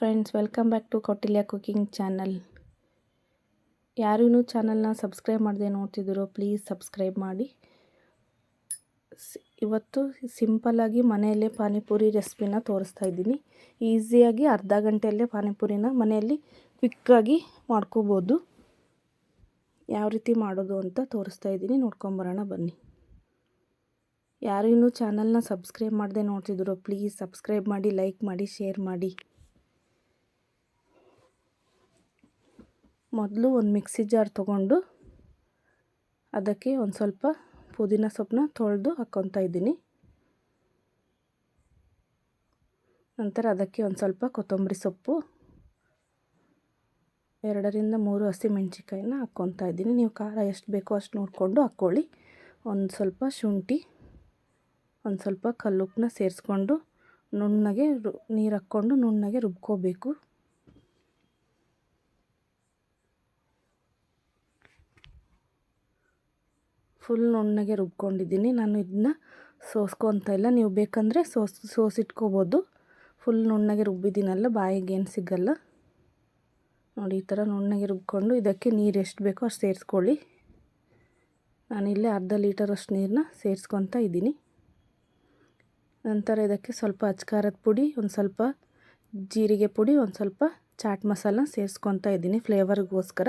Friends welcome back to Kautilya cooking channel ಯಾರೂ ಚಾನಲ್ನ subscribe ಮಾಡದೆ ನೋಡ್ತಿದ್ದೀರೋ ಪ್ಲೀಸ್ ಸಬ್ಸ್ಕ್ರೈಬ್ ಮಾಡಿ. ಇವತ್ತು ಸಿಂಪಲ್ಲಾಗಿ ಮನೆಯಲ್ಲೇ ಪಾನಿಪುರಿ ರೆಸಿಪಿನ ತೋರಿಸ್ತಾ ಇದ್ದೀನಿ. ಈಸಿಯಾಗಿ ಅರ್ಧ ಗಂಟೆಯಲ್ಲೇ ಪಾನಿಪುರಿನ ಮನೆಯಲ್ಲಿ ಕ್ವಿಕ್ಕಾಗಿ ಮಾಡ್ಕೋಬೋದು. ಯಾವ ರೀತಿ ಮಾಡೋದು ಅಂತ ತೋರಿಸ್ತಾ ಇದ್ದೀನಿ. ನೋಡ್ಕೊಂಬರೋಣ ಬನ್ನಿ. ಯಾರೂ ಚಾನಲ್ನ ಸಬ್ಸ್ಕ್ರೈಬ್ ಮಾಡದೆ ನೋಡ್ತಿದ್ದೀರೋ ಪ್ಲೀಸ್ ಸಬ್ಸ್ಕ್ರೈಬ್ ಮಾಡಿ ಲೈಕ್ ಮಾಡಿ ಶೇರ್ ಮಾಡಿ. ಮೊದಲು ಒಂದು ಮಿಕ್ಸಿ ಜಾರ್ ತೊಗೊಂಡು ಅದಕ್ಕೆ ಒಂದು ಸ್ವಲ್ಪ ಪುದೀನ ಸೊಪ್ಪನ್ನ ತೊಳೆದು ಹಾಕ್ಕೊತಾ ಇದ್ದೀನಿ. ನಂತರ ಅದಕ್ಕೆ ಒಂದು ಸ್ವಲ್ಪ ಕೊತ್ತಂಬರಿ ಸೊಪ್ಪು, ಎರಡರಿಂದ ಮೂರು ಹಸಿಮೆಣ್ಸಿಕಾಯಿನ ಹಾಕ್ಕೊತಾ ಇದ್ದೀನಿ. ನೀವು ಖಾರ ಎಷ್ಟು ಬೇಕೋ ಅಷ್ಟು ನೋಡಿಕೊಂಡು ಹಾಕ್ಕೊಳ್ಳಿ. ಒಂದು ಸ್ವಲ್ಪ ಶುಂಠಿ, ಒಂದು ಸ್ವಲ್ಪ ಕಲ್ಲುಪ್ಪನ್ನ ಸೇರಿಸ್ಕೊಂಡು ನುಣ್ಣಗೆ ರು ನೀರು ಹಾಕ್ಕೊಂಡು ನುಣ್ಣಗೆ ರುಬ್ಕೋಬೇಕು. ಫುಲ್ ನುಣ್ಣಗೆ ರುಬ್ಕೊಂಡಿದ್ದೀನಿ. ನಾನು ಇದನ್ನ ಸೋಸ್ಕೊತ ಇಲ್ಲ. ನೀವು ಬೇಕಂದರೆ ಸೋಸ್ ಸೋಸಿಟ್ಕೋಬೋದು ಫುಲ್ ನುಣ್ಣಗೆ ರುಬ್ಬಿದ್ದೀನಲ್ಲ, ಬಾಯಿಗೆ ಏನು ಸಿಗಲ್ಲ. ನೋಡಿ, ಈ ಥರ ನುಣ್ಣಗೆ ರುಬ್ಕೊಂಡು ಇದಕ್ಕೆ ನೀರು ಎಷ್ಟು ಬೇಕೋ ಅಷ್ಟು ಸೇರಿಸ್ಕೊಳ್ಳಿ. ನಾನಿಲ್ಲೇ ಅರ್ಧ ಲೀಟರಷ್ಟು ನೀರನ್ನ ಸೇರಿಸ್ಕೊತ ಇದ್ದೀನಿ. ನಂತರ ಇದಕ್ಕೆ ಸ್ವಲ್ಪ ಅಚ್ಕಾರದ ಪುಡಿ, ಒಂದು ಸ್ವಲ್ಪ ಜೀರಿಗೆ ಪುಡಿ, ಒಂದು ಸ್ವಲ್ಪ ಚಾಟ್ ಮಸಾಲ ಸೇರಿಸ್ಕೊತಾ ಇದ್ದೀನಿ. ಫ್ಲೇವರ್ಗೋಸ್ಕರ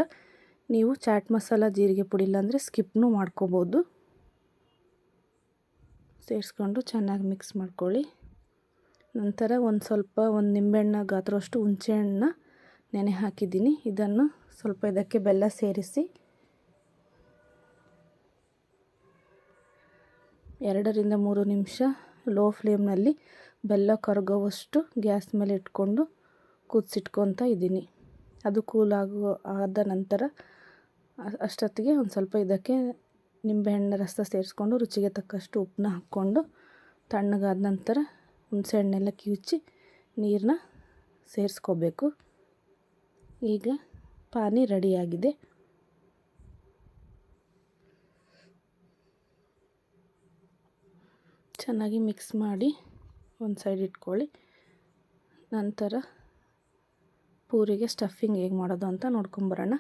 ನೀವು ಚಾಟ್ ಮಸಾಲ ಜೀರಿಗೆ ಪುಡಿ ಇಲ್ಲಾಂದರೆ ಸ್ಕಿಪ್ನೂ ಮಾಡ್ಕೋಬೋದು. ಸೇರಿಸ್ಕೊಂಡು ಚೆನ್ನಾಗಿ ಮಿಕ್ಸ್ ಮಾಡ್ಕೊಳ್ಳಿ. ನಂತರ ಒಂದು ಸ್ವಲ್ಪ ಒಂದು ನಿಂಬೆಹಣ್ಣ ಗಾತ್ರವಷ್ಟು ಹುಣಸೆಹಣ್ಣ ನೆನೆ ಹಾಕಿದ್ದೀನಿ. ಇದನ್ನು ಸ್ವಲ್ಪ ಇದಕ್ಕೆ ಬೆಲ್ಲ ಸೇರಿಸಿ. ಎರಡರಿಂದ ಮೂರು ನಿಮಿಷ ಲೋ ಫ್ಲೇಮ್ನಲ್ಲಿ ಬೆಲ್ಲ ಕರಗೋವಷ್ಟು ಗ್ಯಾಸ್ ಮೇಲೆ ಇಟ್ಕೊಂಡು ಕುದಿಸಿಟ್ಕೊತ ಇದ್ದೀನಿ. ಅದು ಕೂಲಾಗೋ ಆದ ನಂತರ ಅಷ್ಟೊತ್ತಿಗೆ ಒಂದು ಸ್ವಲ್ಪ ಇದಕ್ಕೆ ನಿಂಬೆಹಣ್ಣಿನ ರಸ ಸೇರಿಸ್ಕೊಂಡು ರುಚಿಗೆ ತಕ್ಕಷ್ಟು ಉಪ್ಪನ್ನ ಹಾಕ್ಕೊಂಡು ತಣ್ಣಗಾದ ನಂತರ ಹುಣಸೆಹಣ್ಣೆಲ್ಲ ಕಿವುಚಿ ನೀರನ್ನ ಸೇರಿಸ್ಕೋಬೇಕು. ಈಗ ಪಾನಿ ರೆಡಿಯಾಗಿದೆ. ಚೆನ್ನಾಗಿ ಮಿಕ್ಸ್ ಮಾಡಿ ಒಂದು ಸೈಡ್ ಇಟ್ಕೊಳ್ಳಿ. ನಂತರ ಪೂರಿಗೆ ಸ್ಟಫಿಂಗ್ ಹೇಗೆ ಮಾಡೋದು ಅಂತ ನೋಡ್ಕೊಂಬರೋಣ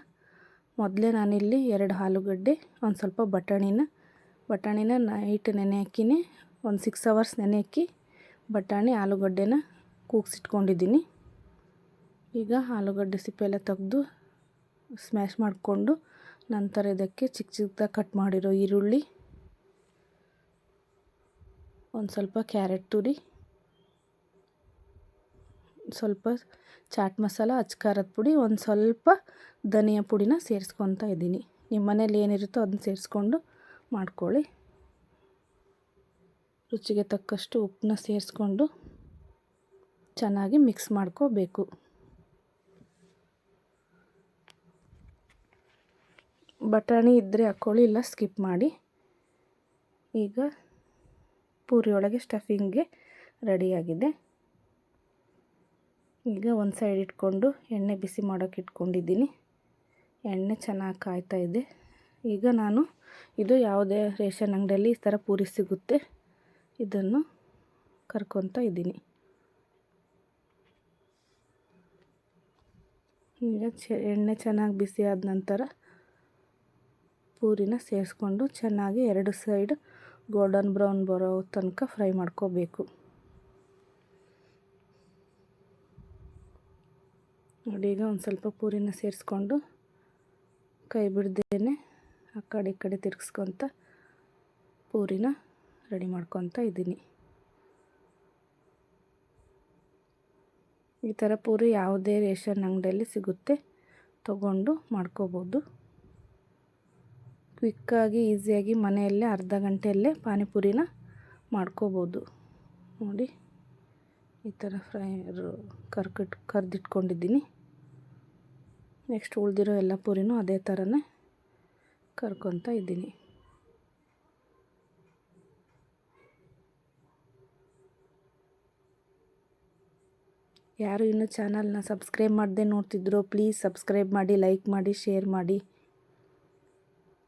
ಮೊದಲೇ ನಾನಿಲ್ಲಿ ಎರಡು ಆಲೂಗಡ್ಡೆ, ಒಂದು ಸ್ವಲ್ಪ ಬಟಾಣಿನ. ಬಟಾಣಿನ ನೈಟ್ ನೆನೆ ಹಾಕಿನಿ, ಒಂದು ಸಿಕ್ಸ್ ಅವರ್ಸ್ ನೆನೆ ಹಾಕಿ ಬಟಾಣಿ ಆಲೂಗಡ್ಡೆನ ಕೂಗಿಸಿಟ್ಕೊಂಡಿದ್ದೀನಿ. ಈಗ ಆಲೂಗಡ್ಡೆ ಸಿಪ್ಪೆ ಎಲ್ಲ ತೆಗೆದು ಸ್ಮ್ಯಾಶ್ ಮಾಡಿಕೊಂಡು ನಂತರ ಇದಕ್ಕೆ ಚಿಕ್ಕ ಚಿಕ್ಕದಾಗಿ ಕಟ್ ಮಾಡಿರೋ ಈರುಳ್ಳಿ, ಒಂದು ಸ್ವಲ್ಪ ಕ್ಯಾರೆಟ್ ತುರಿ ಸ್ವಲ್ಪ ಚಾಟ್ ಮಸಾಲ ಅಚ್ಕಾರದ ಪುಡಿ, ಒಂದು ಸ್ವಲ್ಪ ಧನಿಯಾ ಪುಡಿನ ಸೇರಿಸ್ಕೊತಾ ಇದ್ದೀನಿ. ನಿಮ್ಮ ಮನೇಲಿ ಏನಿರುತ್ತೋ ಅದನ್ನ ಸೇರಿಸ್ಕೊಂಡು ಮಾಡ್ಕೊಳ್ಳಿ. ರುಚಿಗೆ ತಕ್ಕಷ್ಟು ಉಪ್ಪನ್ನ ಸೇರಿಸ್ಕೊಂಡು ಚೆನ್ನಾಗಿ ಮಿಕ್ಸ್ ಮಾಡ್ಕೋಬೇಕು. ಬಟಾಣಿ ಇದ್ದರೆ ಹಾಕ್ಕೊಳ್ಳಿ ಇಲ್ಲ ಸ್ಕಿಪ್ ಮಾಡಿ. ಈಗ ಪೂರಿಯೊಳಗೆ ಸ್ಟಫಿಂಗ್ಗೆ ರೆಡಿಯಾಗಿದೆ ಈಗ ಒಂದು ಸೈಡ್ ಇಟ್ಕೊಂಡು ಎಣ್ಣೆ ಬಿಸಿ ಮಾಡೋಕೆ ಇಟ್ಕೊಂಡಿದ್ದೀನಿ. ಎಣ್ಣೆ ಚೆನ್ನಾಗಿ ಕಾಯ್ತಾ ಇದೆ. ಈಗ ನಾನು ಇದು ಯಾವುದೇ ರೇಷನ್ ಅಂಗಡಿಯಲ್ಲಿ ಈ ಥರ ಪೂರಿ ಸಿಗುತ್ತೆ. ಇದನ್ನು ಕರ್ಕೊತಾ ಇದ್ದೀನಿ. ಈಗ ಚ, ಎಣ್ಣೆ ಚೆನ್ನಾಗಿ ಬಿಸಿ ಆದ ನಂತರ ಪೂರಿನ ಸೇರಿಸ್ಕೊಂಡು ಚೆನ್ನಾಗಿ ಎರಡು ಸೈಡ್ ಗೋಲ್ಡನ್ ಬ್ರೌನ್ ಬರೋ ತನಕ ಫ್ರೈ ಮಾಡ್ಕೋಬೇಕು. ನೋಡಿ, ಈಗ ಒಂದು ಸ್ವಲ್ಪ ಪೂರಿನ ಸೇರಿಸ್ಕೊಂಡು ಕೈ ಬಿಡ್ದೇನೆ ಆ ಕಡೆ ಈ ಕಡೆ ತಿರ್ಗಿಸ್ಕೊತ ಪೂರಿನ ರೆಡಿ ಮಾಡ್ಕೊತ ಇದ್ದೀನಿ. ಈ ಥರ ಪೂರಿ ಯಾವುದೇ ರೇಷನ್ ಅಂಗಡಿಯಲ್ಲಿ ಸಿಗುತ್ತೆ. ತಗೊಂಡು ಮಾಡ್ಕೋಬೋದು. ಕ್ವಿಕ್ಕಾಗಿ ಈಸಿಯಾಗಿ ಮನೆಯಲ್ಲೇ ಅರ್ಧ ಗಂಟೆಯಲ್ಲೇ ಪಾನಿಪುರಿನ ಮಾಡ್ಕೋಬೋದು. ನೋಡಿ, ಈ ಥರ ಫ್ರೈ ಕರ್ಕಿಟ್ ಕರ್ದಿಟ್ಕೊಂಡಿದ್ದೀನಿ. ನೆಕ್ಸ್ಟ್ ಉಳಿದಿರೋ ಎಲ್ಲ ಪೂರಿನೂ ಅದೇ ಥರನೇ ಕರ್ಕೊತಾ ಇದ್ದೀನಿ. ಯಾರು ಇನ್ನೂ ಚಾನಲ್ನ ಸಬ್ಸ್ಕ್ರೈಬ್ ಮಾಡದೆ ನೋಡ್ತಿದ್ರು ಪ್ಲೀಸ್ ಸಬ್ಸ್ಕ್ರೈಬ್ ಮಾಡಿ, ಲೈಕ್ ಮಾಡಿ, ಶೇರ್ ಮಾಡಿ.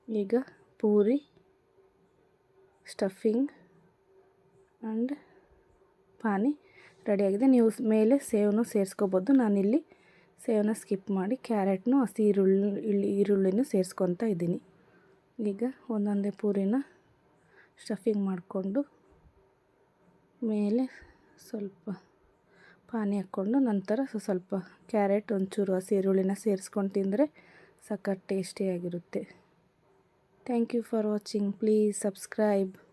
ಈಗ ಪೂರಿ, ಸ್ಟಫಿಂಗ್ ಆ್ಯಂಡ್ ಪಾನಿ ರೆಡಿಯಾಗಿದೆ ನೀವು ಮೇಲೆ ಸೇವನು ಸೇರಿಸ್ಕೋಬೋದು. ನಾನಿಲ್ಲಿ ಸೇವನ ಸ್ಕಿಪ್ ಮಾಡಿ ಕ್ಯಾರೆಟ್ನು ಹಸಿ ಈರುಳ್ಳಿ ಈರುಳ್ಳಿನೂ ಸೇರಿಸ್ಕೊತಾ ಇದ್ದೀನಿ. ಈಗ ಒಂದೊಂದೇ ಪೂರಿನ ಸ್ಟಫಿಂಗ್ ಮಾಡಿಕೊಂಡು ಮೇಲೆ ಸ್ವಲ್ಪ ಪಾನಿ ಹಾಕ್ಕೊಂಡು ನಂತರ ಸ್ವ- ಸ್ವಲ್ಪ ಕ್ಯಾರೆಟ್, ಒಂಚೂರು ಹಸಿ ಈರುಳ್ಳಿನ ಸೇರಿಸ್ಕೊಂಡು ತಿಂದರೆ ಸಖತ್ ಟೇಸ್ಟಿಯಾಗಿರುತ್ತೆ. Thank you for watching. Please subscribe.